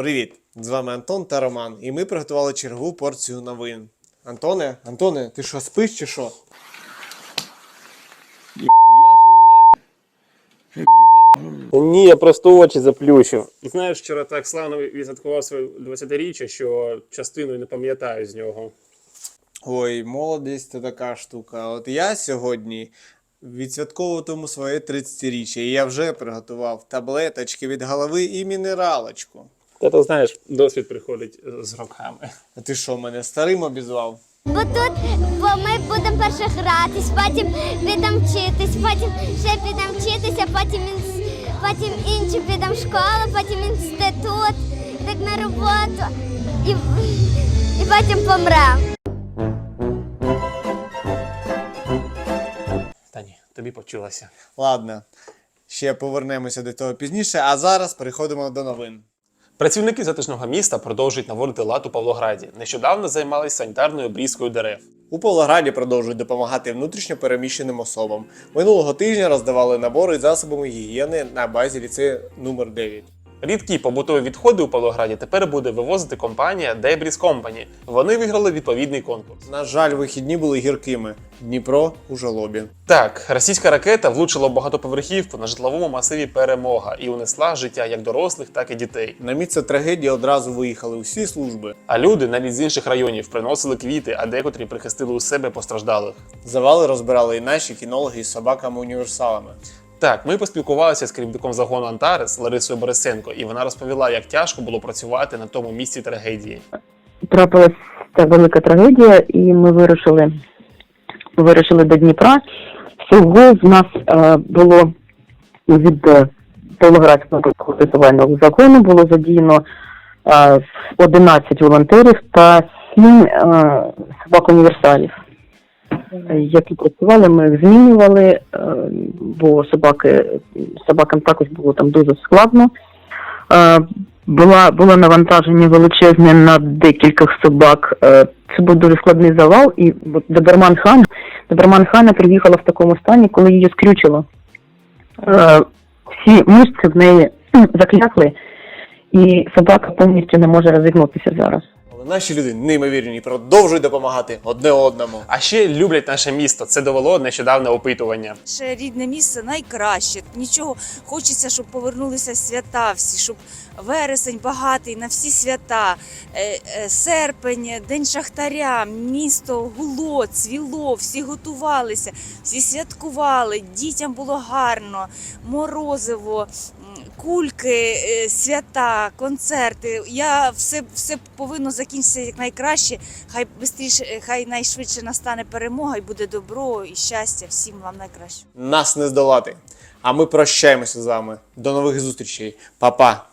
Привіт! З вами Антон та Роман, і ми приготували чергову порцію новин. Антоне, Антоне, ти що спиш чи що? Ні, я просто очі заплющив. Знаєш, вчора так славно відсвяткував своє 20-річчя, що частину не пам'ятаю з нього. Ой, молодість це така штука. От я сьогодні відсвятковуватиму своє 30-річчя, і я вже приготував таблеточки від голови і мінералочку. Та то знаєш, досвід приходить е, з роками. А ти що, мене старим обізвав? Бо тут бо ми будемо перше гратись, потім підемо вчитись, потім ще підемо вчитися, потім, інс- потім інші підемо в школу, потім інститут, так на роботу і, і потім помремо. Та ні, тобі почулося. Ладно, ще повернемося до того пізніше, а зараз переходимо до новин. Працівники затишного міста продовжують наводити лад у Павлограді. Нещодавно займалися санітарною обрізкою дерев. У Павлограді продовжують допомагати внутрішньо переміщеним особам. Минулого тижня роздавали набори засобами гігієни на базі ліцею номер 9 Рідкі побутові відходи у Павлограді тепер буде вивозити компанія Debris Company. Вони виграли відповідний конкурс. На жаль, вихідні були гіркими. Дніпро у жалобі. Так, російська ракета влучила в багатоповерхівку на житловому масиві Перемога і унесла життя як дорослих, так і дітей. На місце трагедії одразу виїхали усі служби. А люди навіть з інших районів приносили квіти, а декотрі прихистили у себе постраждалих. Завали розбирали і наші кінологи із собаками-універсалами. Так, ми поспілкувалися з керівником загону Антарес Ларисою Борисенко, і вона розповіла, як тяжко було працювати на тому місці трагедії. трапилась ця велика трагедія, і ми вирушили, вирушили до Дніпра. Всього в нас е, було від е, Павлоградського рятувального закону було задіяно е, 11 волонтерів та 7 е, собак-універсалів, е, які працювали, ми їх змінювали, е, бо собаки, собакам також було там дуже складно. Е, була було навантаження величезне на декількох собак. Е, Це був дуже складний завал, і Доберман хан Доберман хана приїхала в такому стані, коли її скрючило. Е, Всі мишці в неї заклякли, і собака повністю не може розігнутися зараз. Але наші люди неймовірні і продовжують допомагати одне одному. А ще люблять наше місто. Це довело нещодавне опитування. Наше рідне місце найкраще. Нічого хочеться, щоб повернулися свята всі, щоб вересень багатий на всі свята, Е, е, серпень, день шахтаря, місто гуло, цвіло, всі готувалися, всі святкували, дітям було гарно, морозиво. Кульки, е, свята, концерти. Я все, все повинно закінчитися як найкраще. Хай бистріше, хай найшвидше настане перемога і буде добро і щастя. Всім вам найкраще. Нас не здолати. А ми прощаємося з вами. До нових зустрічей. Па-па!